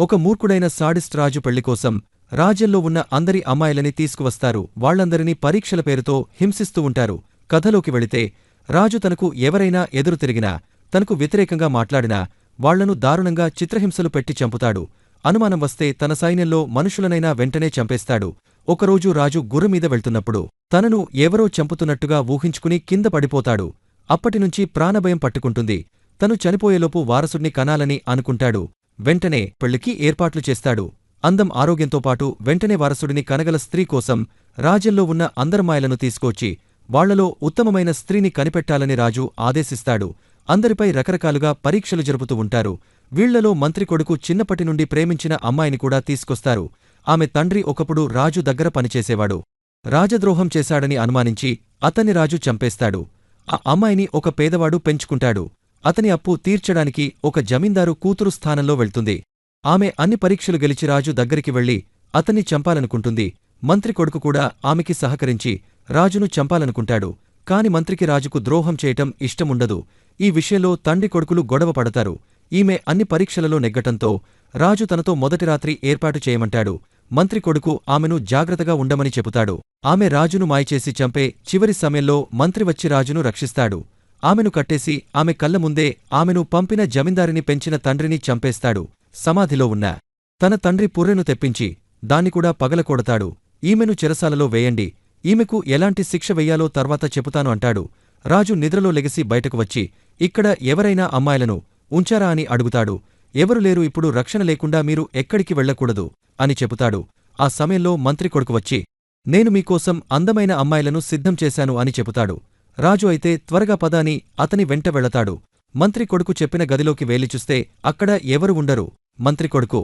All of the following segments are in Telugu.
ఒక మూర్ఖుడైన సాడిస్ట్ రాజు పెళ్ళికోసం రాజ్యంలో ఉన్న అందరి అమ్మాయిలని తీసుకువస్తారు. వాళ్ళందరినీ పరీక్షల పేరుతో హింసిస్తూ ఉంటారు. కథలోకి వెళితే రాజు తనకు ఎవరైనా ఎదురు తిరిగినా తనకు వ్యతిరేకంగా మాట్లాడినా వాళ్ళను దారుణంగా చిత్రహింసలు పెట్టి చంపుతాడు. అనుమానం వస్తే తన సైన్యంలో మనుషులనైనా వెంటనే చంపేస్తాడు. ఒకరోజు రాజు గుర్రమీద వెళ్తున్నప్పుడు తనను ఎవరో చంపుతున్నట్టుగా ఊహించుకుని కింద పడిపోతాడు. అప్పటినుంచి ప్రాణభయం పట్టుకుంటుంది. తను చనిపోయేలోపు వారసుడిని కనాలని అనుకుంటాడు. వెంటనే పెళ్ళికి ఏర్పాట్లు చేస్తాడు. అందం ఆరోగ్యంతో పాటు వెంటనే వారసుడిని కనగల స్త్రీ కోసం రాజ్యంలో ఉన్న అందరమాయలను తీసుకొచ్చి వాళ్ళలో ఉత్తమమైన స్త్రీని కనిపెట్టాలని రాజు ఆదేశిస్తాడు. అందరిపై రకరకాలుగా పరీక్షలు జరుపుతూ ఉంటారు. వీళ్ళలో మంత్రి కొడుకు చిన్నప్పటి నుండి ప్రేమించిన అమ్మాయిని కూడా తీసుకొస్తారు. ఆమె తండ్రి ఒకప్పుడు రాజు దగ్గర పనిచేసేవాడు. రాజద్రోహం చేశాడని అనుమానించి అతన్ని రాజు చంపేస్తాడు. ఆ అమ్మాయిని ఒక పేదవాడు పెంచుకుంటాడు. అతని అప్పు తీర్చడానికి ఒక జమీందారు కూతురు స్థానంలో వెళ్తుంది. ఆమె అన్ని పరీక్షలు గెలిచి రాజు దగ్గరికి వెళ్ళి అతన్ని చంపాలనుకుంటుంది. మంత్రి కొడుకు కూడా ఆమెకి సహకరించి రాజును చంపాలనుకుంటాడు. కాని మంత్రికి రాజుకు ద్రోహం చేయటం ఇష్టముండదు. ఈ విషయంలో తండ్రి కొడుకులు గొడవ పడతారు. ఈమె అన్ని పరీక్షలలో నెగ్గటంతో రాజు తనతో మొదటి రాత్రి ఏర్పాటు చేయమంటాడు. మంత్రి కొడుకు ఆమెను జాగ్రత్తగా ఉండమని చెబుతాడు. ఆమె రాజును మాయచేసి చంపే చివరి సమయంలో మంత్రి వచ్చి రాజును రక్షిస్తాడు. ఆమెను కట్టేసి ఆమె కళ్ళ ముందే ఆమెను పంపిన జమీందారిని పెంచిన తండ్రిని చంపేస్తాడు. సమాధిలో ఉన్న తన తండ్రి పుర్రెను తెప్పించి దాన్నికూడా పగలకొడతాడు. ఈమెను చెరసాలలో వేయండి. ఈమెకు ఎలాంటి శిక్ష వెయ్యాలో తర్వాత చెబుతాను అంటాడు. రాజు నిద్రలో లెగసి బయటకు వచ్చి ఇక్కడ ఎవరైనా అమ్మాయిలను ఉంచారా అని అడుగుతాడు. ఎవరు లేరు ఇప్పుడు రక్షణ లేకుండా మీరు ఎక్కడికి వెళ్ళకూడదు అని చెబుతాడు. ఆ సమయంలో మంత్రి కొడుకు వచ్చి నేను మీకోసం అందమైన అమ్మాయిలను సిద్ధం చేశాను అని చెబుతాడు. రాజు అయితే త్వరగా పదాని అతని వెంట వెళతాడు. మంత్రి కొడుకు చెప్పిన గదిలోకి వేలిచూస్తే అక్కడ ఎవరు ఉండరు. మంత్రి కొడుకు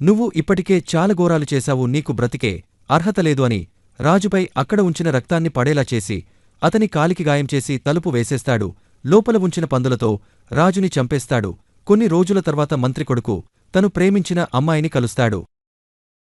నువ్వు ఇప్పటికే చాలా ఘోరాలు చేశావు నీకు బ్రతికే అర్హత లేదు అని రాజుపై అక్కడ ఉంచిన రక్తాన్ని పడేలా చేసి అతని కాలికి గాయం చేసి తలుపు వేసేస్తాడు. లోపల ఉంచిన పందులతో రాజుని చంపేస్తాడు. కొన్ని రోజుల తర్వాత మంత్రి కొడుకు తను ప్రేమించిన అమ్మాయిని కలుస్తాడు.